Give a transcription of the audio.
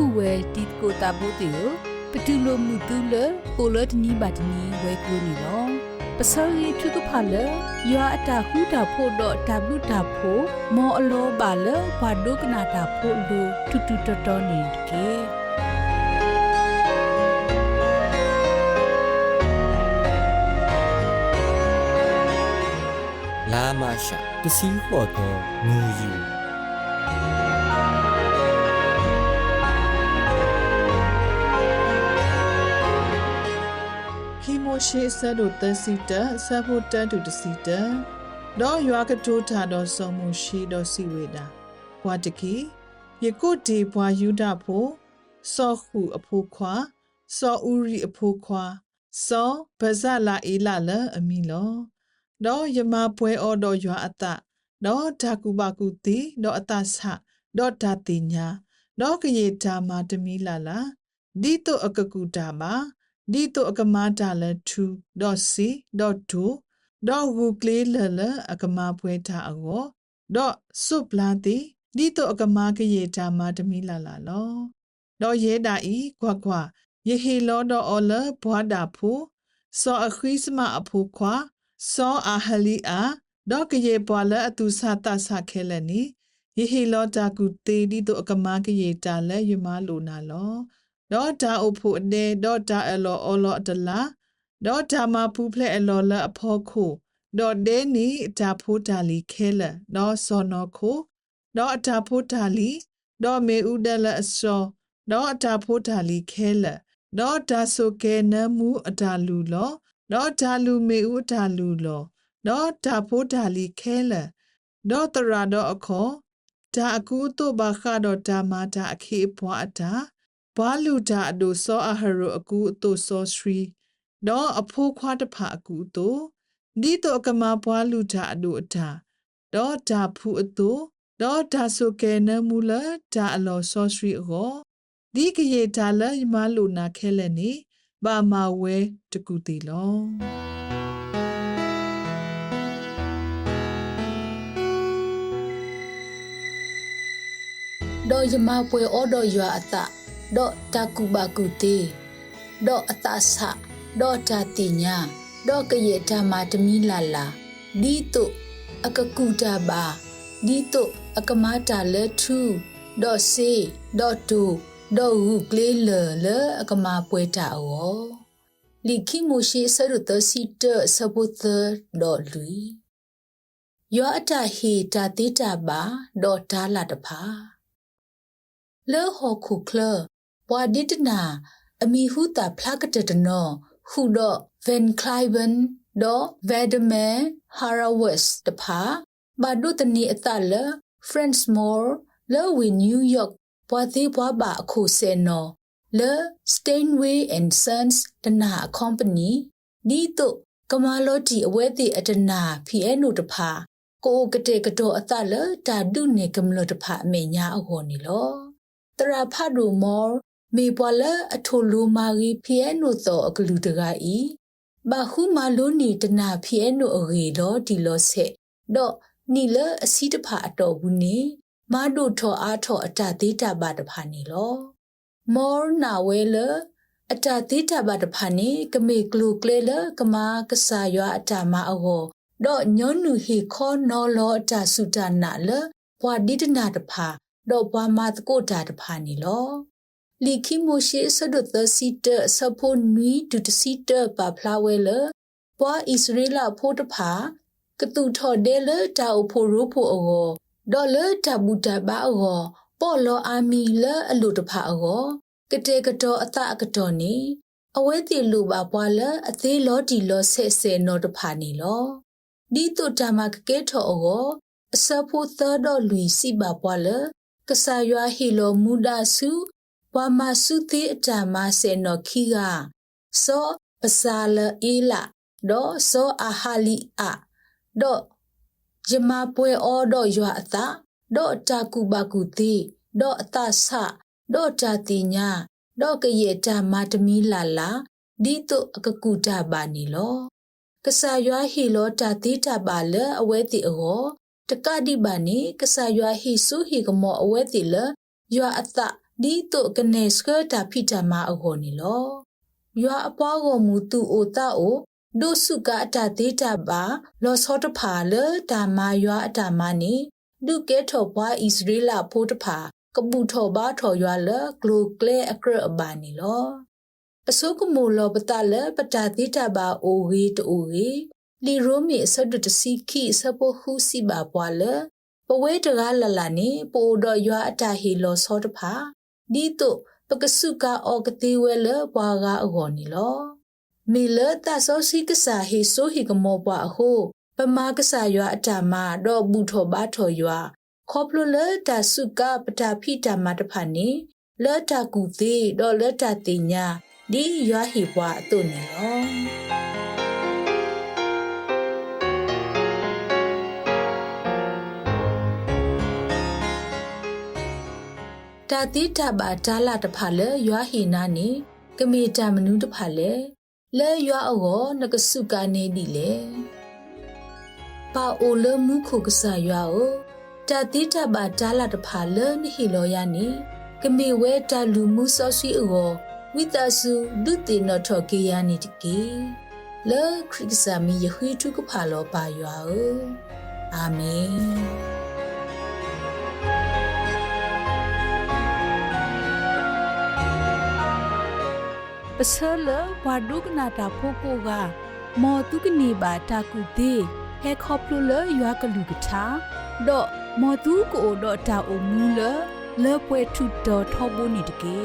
ခုဝဲတီကိုတာပိုတေကိုပတူလိုမှုတူလပိုလတနီဘာတနီဝဲကူနီလောပစောရီထုကဖလယွာအတာခုတာဖို့တော့တဘလူတာဖို့မောအလောပါလဘာဒုကနာတာဖို့လူတူတူတတော်နေကေလာမရှာပစီခေါ်တော့ငူယူ ဟီမိုရှိဆတ်တို့သစီတဆပ်ဖို့တန်တူတစီတတော့ရွာကတိုးထာတော့စုံမှုရှိတော့စီဝေတာဘွာတကီယကုဒီဘွာယူဒဖို့စောခုအဖိုးခွာစောဥရီအဖိုးခွာစောဗဇလာအေလာလအမီလောတော့ယမပွဲအော်တော့ရွာအတတော့ဓာကူပါကူတီတော့အတဆတော့ဓာတိညာတော့ကရေဓာမာတမီလာလာဒီတော့အကကူတာမှာ ဒီတော့အကမာတာလ2 .c .2 ဒေါ်ဂူကလေးလလအကမာပွဲတာအောဒေါ်ဆုပလာတီဒီတော့အကမာကရေတာမာတမီလာလာလောဒေါ်ရဲတာဤခွာခွာယေဟီလောဒေါ်အော်လဘွာဒါဖူစောအခရစ်မအဖူခွာစောအာဟလီအာဒေါ်ကရေပွာလအတူစာတဆခဲလနီယေဟီလောတာကူတေဒီတော့အကမာကရေတာလဲယမလိုနာလော ဒေါ်တာအဖို့အနေဒေါ်တာအလောအော်လောအတလာဒေါ်တာမပူဖလက်အလောလအဖောခိုဒေါ်ဒဲနီတာဖိုတာလီခဲလဒေါ်စောနောခိုဒေါ်အတာဖိုတာလီဒေါ်မေဦးဒလအစောဒေါ်အတာဖိုတာလီခဲလဒေါ်တာဆိုကဲနမှုအတာလူလောဒေါ်တာလူမေဦးတာလူလောဒေါ်တာဖိုတာလီခဲလဒေါ်တရာဒေါ်အခောဒါအကူတို့ဘာခါဒေါ်တာမာတာအခေဘွားအတာ ဘာလူတာအဒိုစောအဟရအကူအတိုစောစရီဒေါ်အဖိုးခွားတဖာအကူအတိုဒီတော့အကမဘွားလူတာအဒိုအတာဒေါ်တာဖူအတိုဒေါ်တာဆိုကဲနမူလာတာအလောစောစရီအောဒီကရေတာလယမလူနာခဲလက်နေဘာမဝဲတကူတီလောဒေါ်ယမပွဲအော်ဒေါ်ရွာအတ ဒေါ်တာကူဘာကူတေဒေါ်အတဆဒေါ်တာတိညာဒေါ်ကရေဓမ္မာတမီလာလာဒီတုအကကူတာဘာဒီတုအကမာတာလဲထူဒေါ်စေဒေါ်တူဒေါ်ဟုကလေးလလအကမာပွဲတာအောလီခိမိုရှိဆရတစီတဆပုသဒေါ်လူယောအတဟေတာတိတာဘာဒေါ်တာလာတဖာလေဟောခုကလ ဘွာဒီတနာအမီဟုတာဖလာကတတနောဟုတော့ဗန်ကလိုင်ဗန်ဒေါ်ဗက်ဒမဲဟာရာဝက်တဖာဘာဒုတနီအတလဖရန့်စ်မော်လေဝီနယူးယောက်ဘွာသေးဘွာဘာအခုဆေနောလေစတိန်ဝေးအန်ဆန်စ်တနာကွန်ပနီဒီတုကမာလောတီအဝဲတိအတနာဖီအဲနုတဖာကိုကတဲ့ကတော့အတလတာဒုနေကမလတဖာအမေညာအဟောနီလောတရာဖတ်ဒူမော် မေပွာလအထိုလိုမာရီဖီအဲနိုသောအကလူတကဤဘာဟုမာလိုနီတနာဖီအဲနိုအရေလောဒီလောဆက်တော့နီလအစီတဖာအတော်ဘူးနေမာဒိုထောအားထောအတသေးတာပါတဖာနေလောမော်နာဝဲလအတသေးတာပါတဖာနေကမေကလူကလေလကမာကဆာရွာအတမအောတော့ညောနုဟေခောနောလောအတစုတနာလဘွာဒီတနာတဖာတော့ဘွာမတ်ကိုတာတဖာနေလော လီခိမိုရှိဆဒတ်သစီတဆဖိုနွီဒုတစီတပါဖလာဝဲလဘွာဣစရေလဖိုးတဖာကတူထော်ဒဲလတာအဖိုရိုဖိုအောဒေါ်လတဘူတဘာအောပေါ်လောအာမီလအလူတဖာအောကတဲ့ကတော်အတအကတော်နေအဝဲတီလူပါပွာလအသေးလောတီလောဆဲဆဲနော်တဖာနေလောဒီတုတမကကဲထော်အောအစဖို့သတော်လူစီပါပွာလကဆာယွာဟီလိုမူဒါစု ဘွာမစုသေးအတမဆေနော်ခီကစောပစာလအေလာဒေါ်စောအာဟာလီအာဒေါ်ယမပွဲအောဒေါ်ယွာအတာဒေါ်တာကူဘကူတီဒေါ်အတာဆဒေါ်တာတိညာဒေါ်ကရေတာမာတမီလာလာဒီတုအကကူတာပါနီလောကဆာယွာဟီလောတာတိတာပါလအဝဲတိအောတကတိပါနေကဆာယွာဟီဆူဟီကမောအဝဲတိလယွာအတ ဒီတုကနေစကတာဖိတာမအခေါ်နီလောရွာအပွားကိုမူတူအိုတာအိုဒိုစုကအတာသေးတာပါလောစောတဖာလေဒါမာရွာအတာမနီဒုကဲထော်ပွားဣသရေလဖိုးတဖာကပူထော်ဘာထော်ရွာလေဂလိုကလေအကရအဘာနီလောပစုကမူလောပတလေပတာသေးတာပါအိုဝေတူဝေလီရိုမီဆဒတစီခိစပိုဟုစီပါပွာလေပဝဲတကားလလနေပိုတော့ရွာအတာဟီလောစောတဖာ ဒီတုပကစုကအောကတိဝဲလဘွာကအကောနီလောမီလတဆောစီကစာဟေဆိုဟီကမောဘွာအဟုပမာကစာရွာအတာမတော့ဘူးထောဘာထောရွာခေါပလလတဆုကပတာဖိတာမတဖာနေလောတာကူသေးတော့လောတာတင်ညာဒီရွာဟီဘွာအတုနေလော တာတိတဘာတာလာတဖာလေရွာဟီနာနေကမေတာမနုတဖာလေလဲရွာအောနကစုကနေဒီလေပါအိုလမှုခုကဆာရွာအိုတာတိတဘာတာလာတဖာလေနိဟီလောယာနေကမေဝဲတာလူမှုဆောဆွီအောဝိတဆုဒုတိနထောကေယာနီတကေလေခရစ်စာမီယဟွေထုကဖာလောပါရွာအိုအာမင် ပစလဝါဒုကနာတာဖိုကိုကမောတုကနေပါတာကုတေဟဲခေါပလူလရွာကလူကထာဒေါ်မောတုကိုဒေါ်တာအုံမူလလေပွဲထုတော်ထောဘုန်နီတကေ